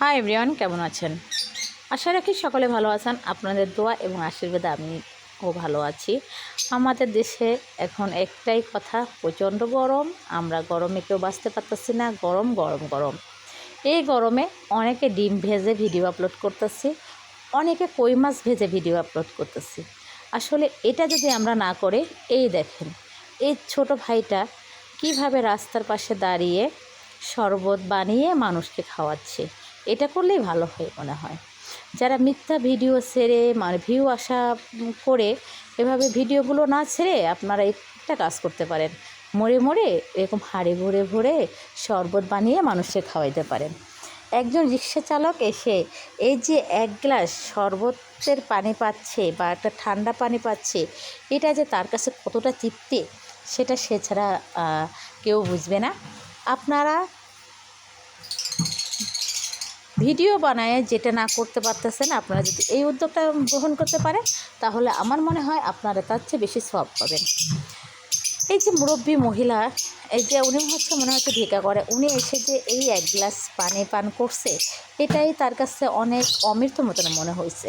Hi everyone, কেমন আছেন? আশা রাখি সকলে ভালো আছেন। আপনাদের দোয়া এবং আশীর্বাদে আমিও ভালো আছি। আমাদের দেশে এখন একটাই কথা, প্রচণ্ড গরম। আমরা গরমে কেউ বাঁচতে পারতেছি না। গরম গরম গরম। এই গরমে অনেকে ডিম ভেজে ভিডিও আপলোড করতেছি, অনেকে কই মাছ ভেজে ভিডিও আপলোড করতেছি। আসলে এটা যদি আমরা না করে, এই দেখেন, এই ছোট ভাইটা কীভাবে রাস্তার পাশে দাঁড়িয়ে শরবত বানিয়ে মানুষকে খাওয়াচ্ছে। এটা করলেই ভালো হয় মনে হয়। যারা মিথ্যা ভিডিও ছেড়ে মানে ভিউ আসা করে এভাবে ভিডিওগুলো না ছেড়ে আপনারা একটা কাজ করতে পারেন। মরে মরে এরকম হাড়ে ভরে ভরে শরবত বানিয়ে মানুষকে খাওয়াইতে পারেন। একজন রিক্সা চালক এসে এই যে এক গ্লাস শরবতের পানি পাচ্ছে বা একটা ঠান্ডা পানি পাচ্ছে, এটা যে তার কাছে কতটা তৃপ্তি, সেটা সে ছাড়া কেউ বুঝবে না। আপনারা ভিডিও বানায় যেটা না করতে পারতেছেন, আপনারা যদি এই উদ্যোগটা গ্রহণ করতে পারেন, তাহলে আমার মনে হয় আপনারা তার চেয়ে বেশি সব পাবেন। এই যে মুরব্বী মহিলা, এই যে উনি হচ্ছে মনে হচ্ছে ভিকা করে, উনি এসে যে এই এক গ্লাস পানি পান করছে, এটাই তার কাছে অনেক অমৃত মতন মনে হয়েছে।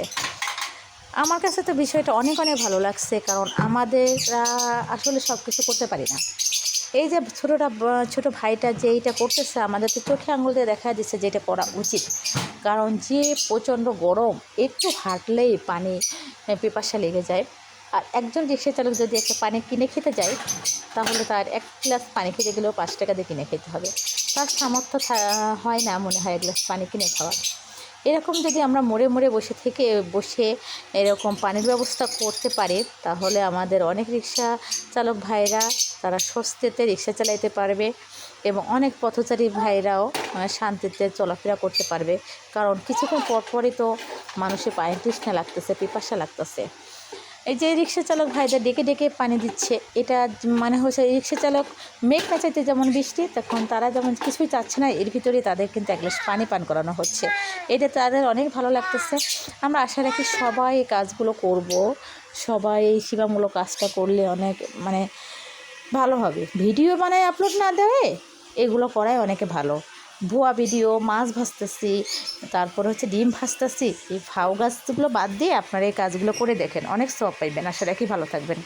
আমার কাছে তো বিষয়টা অনেক অনেক ভালো লাগছে, কারণ আমাদের আসলে সব কিছু করতে পারি না। এই যে ছোটোটা, ছোটো ভাইটা যে এইটা করতেছে, আমাদের তো চোখে আঙুল দিয়ে দেখা দিচ্ছে যে এটা করা উচিত। কারণ যে প্রচণ্ড গরম, একটু হাঁটলেই পানি পিপাসা লেগে যায়। আর একজন রিক্সা চালক যদি একটা পানি কিনে খেতে যায়, তাহলে তার এক গ্লাস পানি খেতে গেলেও পাঁচ টাকা দিয়ে কিনে খেতে হবে। তার সামর্থ্য হয় না মনে হয় এক গ্লাস পানি কিনে খাওয়ার। এরকম যদি আমরা মোড়ে মোড়ে বসে থেকে, বসে এরকম পানির ব্যবস্থা করতে পারে, তাহলে আমাদের অনেক রিক্সা চালক ভাইরা তারা স্বস্তিতে রিক্সা চালাইতে পারবে এবং অনেক পথচারী ভাইরাও শান্তিতে চলাফেরা করতে পারবে। কারণ কিছুক্ষণ পরপরই তো মানুষের পায়ের তৃষ্ণা লাগতেছে, পিপাসা লাগতেছে। এই যে রিক্সা চালক ভাইদের ডেকে ডেকে পানি দিচ্ছে, এটা মানে হচ্ছে রিক্সা চালক মেঘ না চাইতে যেমন বৃষ্টি, তখন তারা যেমন কিছুই চাচ্ছে না, এর ভিতরে তাদের কিন্তু এক গ্লাস পানি পান করানো হচ্ছে। এটা তাদের অনেক ভালো লাগতেছে। আমরা আশা রাখি সবাই এই কাজগুলো করব, সবাই এই সেবামূলক কাজটা করলে অনেক মানে ভালো হবে। ভিডিও বানায় আপলোড না দেবে এগুলো করাই অনেকে ভালো। ভুয়া ভিডিও, মাছ ভাজতেছি, তারপর হচ্ছে ডিম ভাজতেছি, এই ফাউ গাছগুলো বাদ দিয়ে আপনারা এই কাজগুলো করে দেখেন। অনেক সব পাইবেন। আশা রাখি ভালো থাকবেন।